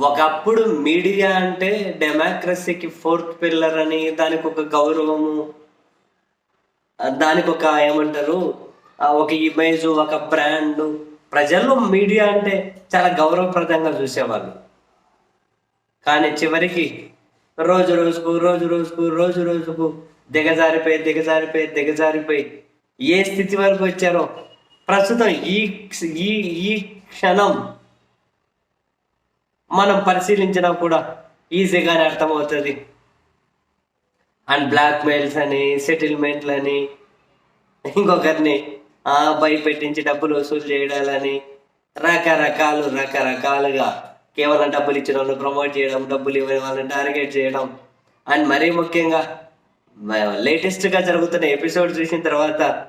ఒకప్పుడు మీడియా అంటే డెమోక్రసీకి fourth pillar అని దానికి ఒక గౌరవము. దానికి ఒక ఏమంటారు? ఒక ఇమేజ్ ఒక బ్రాండ్ ప్రజల్లో మీడియా అంటే చాలా గౌరవప్రదంగా చూసేవాళ్ళు. కానీ చివరికి రోజు రోజుకు రోజు రోజుకు రోజు రోజుకు దిగజారిపోయి దిగజారిపోయి దిగజారిపోయి ఏ స్థితి వరకు వచ్చారో ప్రస్తుతం ఈ ఈ ఈ క్షణం మనం పరిశీలించినా కూడా ఈజీగానే అర్థమవుతుంది. అండ్ బ్లాక్ మెయిల్స్ అని సెటిల్మెంట్లని ఇంకొకరిని భయపెట్టించి డబ్బులు వసూలు చేయడాలని రకరకాలు రకరకాలుగా కేవలం డబ్బులు ఇచ్చిన వాళ్ళని ప్రమోట్ చేయడం డబ్బులు ఇవ్వని వాళ్ళని టార్గెట్ చేయడం. అండ్ మరీ ముఖ్యంగా లేటెస్ట్గా జరుగుతున్న ఎపిసోడ్ చూసిన తర్వాత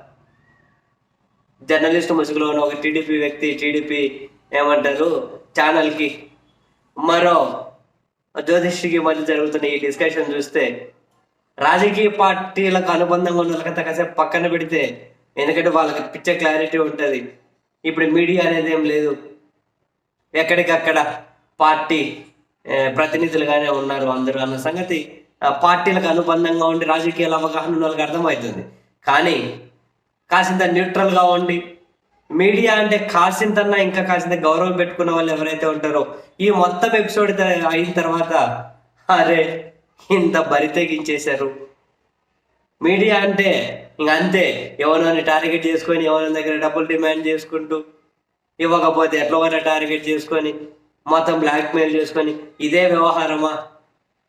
జర్నలిస్ట్ ముసుగులో ఉన్న ఒక టీడీపీ వ్యక్తి టీడీపీ ఏమంటారు? ఛానల్కి మరో జ్యోతిష్కి మధ్య జరుగుతున్న ఈ డిస్కషన్ చూస్తే రాజకీయ పార్టీలకు అనుబంధంగా ఉన్న వాళ్ళకంతా కాసేపు పక్కన పెడితే ఎందుకంటే వాళ్ళకి పిచ్చ క్లారిటీ ఉంటుంది. ఇప్పుడు మీడియా అనేది ఏం లేదు. ఎక్కడికక్కడ పార్టీ ప్రతినిధులుగానే ఉన్నారు అందరూ అన్న సంగతి పార్టీలకు అనుబంధంగా ఉండి రాజకీయాల అవగాహన ఉన్న వాళ్ళకి అర్థమవుతుంది. కానీ కాసింత న్యూట్రల్గా ఉండి మీడియా అంటే కాసింతన్నా ఇంకా కాసింత గౌరవం పెట్టుకున్న వాళ్ళు ఎవరైతే ఉంటారో ఈ మొత్తం ఎపిసోడ్ అయిన తర్వాత అరే ఇంత బరి తెగించేశారు. మీడియా అంటే ఇంక అంతే ఎవరిని టార్గెట్ చేసుకొని ఎవరి దగ్గర డబ్బులు డిమాండ్ చేసుకుంటూ ఇవ్వకపోతే ఎట్లా టార్గెట్ చేసుకొని మొత్తం బ్లాక్మెయిల్ చేసుకొని ఇదే వ్యవహారమా?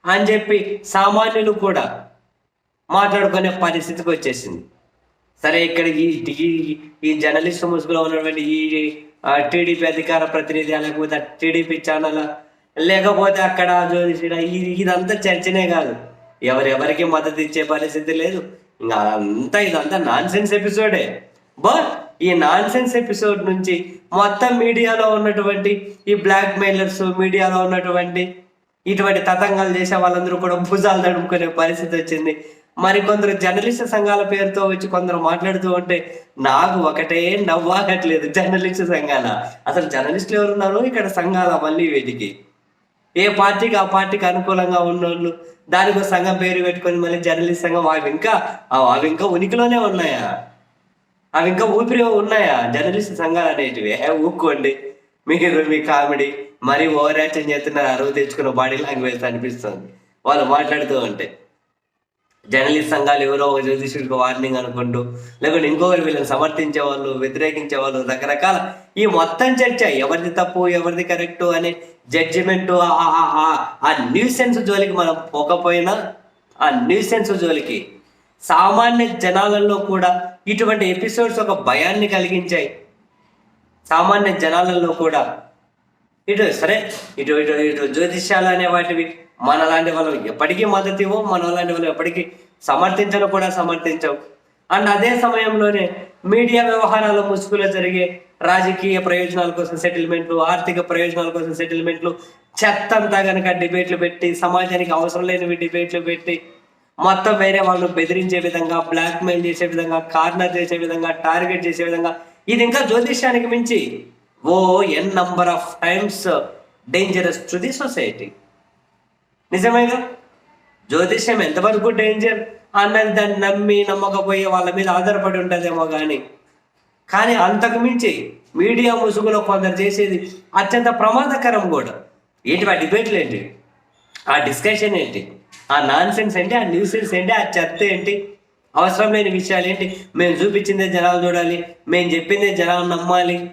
అని చెప్పి సామాన్యులు కూడా మాట్లాడుకునే పరిస్థితికి వచ్చేసింది. సరే ఇక్కడ ఈ ఈ- జర్నలిస్ట్ ముసుగులో ఉన్నటువంటి ఈ టీడీపీ అధికార ప్రతినిధి లేకపోతే టీడీపీ ఛానల్ లేకపోతే అక్కడ జ్యోతిషుడ ఇది ఇదంతా చర్చనే కాదు. ఎవరెవరికి మద్దతు ఇచ్చే పరిస్థితి లేదు. ఇంకా అంతా ఇదంతా నాన్ సెన్స్ ఎపిసోడే బట్ ఈ నాన్ సెన్స్ ఎపిసోడ్ నుంచి మొత్తం మీడియాలో ఉన్నటువంటి ఈ బ్లాక్ మెయిలర్స్ మీడియాలో ఉన్నటువంటి ఇటువంటి తతంగాలు చేసే వాళ్ళందరూ కూడా భుజాలు తడుముకునే పరిస్థితి వచ్చింది. మరి కొందరు జర్నలిస్ట్ సంఘాల పేరుతో వచ్చి కొందరు మాట్లాడుతూ ఉంటే నాకు ఒకటే నవ్వాగట్లేదు జర్నలిస్ట్ సంఘాల. అసలు జర్నలిస్టులు ఎవరున్నారు? ఇక్కడ సంఘాల మళ్ళీ వీటికి ఏ పార్టీకి ఆ పార్టీకి అనుకూలంగా ఉన్నోళ్ళు? దానికి ఒక సంఘం పేరు పెట్టుకొని మళ్ళీ జర్నలిస్ట్ సంఘం. అవి ఇంకా అవి ఇంకా ఉనికిలోనే ఉన్నాయా? అవి ఇంకా ఊపిరి ఉన్నాయా? జర్నలిస్ట్ సంఘాలు అనేటివి. ఊక్కోండి మీరు మీ కామెడీ. మరీ ఓవర్ యాక్షన్ చేస్తున్నారు అరువు తెచ్చుకున్న బాడీ లాంగ్వేజ్ అనిపిస్తుంది. వాళ్ళు మాట్లాడుతూ ఉంటే. జర్నలిస్ట్ సంఘాలు ఎవరో ఒక జ్యోతిష్యుడికి వార్నింగ్ అనుకుంటూ లేకుంటే ఇంకొకరు వీళ్ళని సమర్థించే వాళ్ళు వ్యతిరేకించే వాళ్ళు రకరకాల ఈ మొత్తం చర్చ ఎవరిది తప్పు ఎవరిది కరెక్ట్ అనే జడ్జిమెంట్ ఆ న్యూసెన్స్ జోలికి మనం పోకపోయినా ఆ న్యూసెన్స్ జోలికి సామాన్య జనాలలో కూడా ఇటువంటి ఎపిసోడ్స్ ఒక భయాన్ని కలిగించాయి. సామాన్య జనాలలో కూడా ఇటు సరే ఇటు ఇటు ఇటు జ్యోతిష్యాలు అనే వాటివి మన లాంటి వాళ్ళు ఎప్పటికీ మద్దతు ఇవ్వవు మన లాంటి వాళ్ళు ఎప్పటికీ సమర్థించను కూడా సమర్థించవు. అండ్ అదే సమయంలోనే మీడియా వ్యవహారాల ముసుగులో జరిగే రాజకీయ ప్రయోజనాల కోసం సెటిల్మెంట్లు ఆర్థిక ప్రయోజనాల కోసం సెటిల్మెంట్లు చెత్తంతా కనుక డిబేట్లు పెట్టి సమాజానికి అవసరం లేనివి డిబేట్లు పెట్టి మొత్తం వేరే వాళ్ళు బెదిరించే విధంగా బ్లాక్మెయిల్ చేసే విధంగా కార్నర్ చేసే విధంగా టార్గెట్ చేసే విధంగా ఇది ఇంకా జ్యోతిష్యానికి మించి ఓ N number of times dangerous to the society. నిజమేగా? జ్యోతిష్యం ఎంతవరకు డేంజర్? అన్నది దాన్ని నమ్మి నమ్మకపోయే వాళ్ళ మీద ఆధారపడి ఉంటుందేమో కానీ కానీ అంతకు మించి మీడియా ముసుగులో కొందరు చేసేది అత్యంత ప్రమాదకరం కూడా. ఏంటి ఆ డిబేట్లు ఏంటి? ఆ డిస్కషన్ ఏంటి? ఆ నాన్ సెన్స్ ఏంటి? ఆ న్యూసెన్స్ ఏంటి? ఆ చెత్త ఏంటి? అవసరం లేని విషయాలు ఏంటి? మేము చూపించిందే జనాలు చూడాలి. మేము చెప్పిందే జనాలు నమ్మాలి.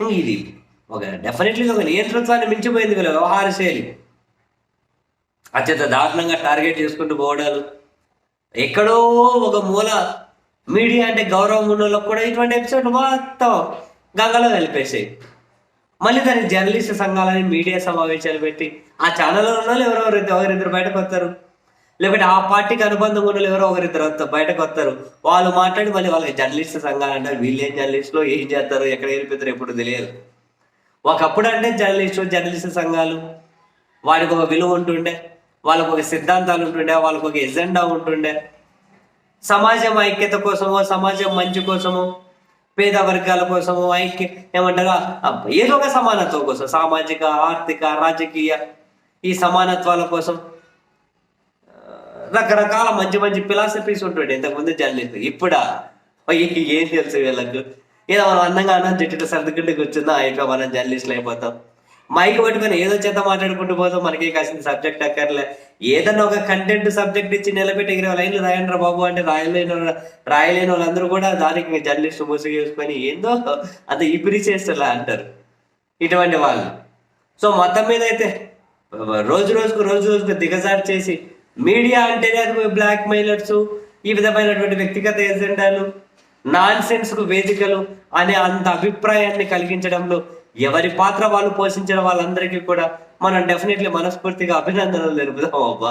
ఇది ఒక డెఫినెట్లీ ఒక నియంతృత్వాన్ని మించిపోయింది వీళ్ళ వ్యవహార శైలి. అత్యంత దారుణంగా టార్గెట్ చేసుకుంటూ పోవడాలు. ఎక్కడో ఒక మూల మీడియా అంటే గౌరవం ఉన్న వాళ్ళకి కూడా ఇటువంటి ఎపిసోడ్ మొత్తం గంగలో కలిపేసాయి. మళ్ళీ దాని జర్నలిస్ట్ సంఘాలని మీడియా సమావేశాలు పెట్టి ఆ ఛానల్లో ఉన్న వాళ్ళు ఎవరెవరు ఎవరిద్దరు బయటకు వస్తారు? లేకపోతే ఆ పార్టీకి అనుబంధం ఉన్న ఎవరో ఒకరిద్దరు వస్తారు బయటకు వస్తారు. వాళ్ళు మాట్లాడి మళ్ళీ వాళ్ళకి జర్నలిస్ట్ సంఘాలు అంటారు. వీళ్ళు ఏం జర్నలిస్టులు ఏం చేస్తారు? ఎక్కడ వెళ్ళిపోతారు ఎప్పుడు తెలియదు. ఒకప్పుడు అంటే జర్నలిస్టు జర్నలిస్ట్ సంఘాలు వాడికి ఒక విలువ ఉంటుండే వాళ్ళకు ఒక సిద్ధాంతాలు ఉంటుండే వాళ్ళకు ఒక ఎజెండా ఉంటుండే. సమాజం ఐక్యత కోసమో సమాజం మంచి కోసమో పేద వర్గాల కోసము ఐక్య ఏమంటారు? ఏదో ఒక సమానత్వం కోసం సామాజిక ఆర్థిక రాజకీయ ఈ సమానత్వాల కోసం రకరకాల మంచి మంచి ఫిలాసఫీస్ ఉంటుండే ఇంతకుముందు జర్నలిస్ట్. ఇప్పుడా? ఏం తెలుసు వీళ్ళకు? ఏదో మనం అందంగా అన్నం జట్టు సర్దుకుంటూ కూర్చుందా అయిపో మనం జర్నలిస్టులు అయిపోతాం. మైక్ పట్టుకొని ఏదో చేత మాట్లాడుకుంటూ పోతాం మనకి కాసిన సబ్జెక్ట్ అక్కర్లే. ఏదన్నా ఒక కంటెంట్ సబ్జెక్ట్ ఇచ్చి నిలబెట్టి ఇరవై లైన్లు రాయండి బాబు అంటే రాయలేని రాయలేని వాళ్ళందరూ కూడా దానికి జర్నలిస్ట్ మూసి చేసుకొని ఏందో అంత ఇపిరి చేస్తలా అంటారు. ఇటువంటి వాళ్ళు. సో మొత్తం మీద అయితే రోజు రోజుకు రోజు రోజుకు దిగజారు చేసి మీడియా అంటేనే అది బ్లాక్ మెయిలర్స్ ఈ విధమైనటువంటి వ్యక్తిగత ఎజెండాలు నాన్ సెన్స్కు వేదికలు అనే అంత అభిప్రాయాన్ని కలిగించడంలో ఎవరి పాత్ర వాళ్ళు పోషించిన వాళ్ళందరికీ కూడా మనం డెఫినెట్లీ మనస్ఫూర్తిగా అభినందనలు తెలుపుదాం అబ్బా.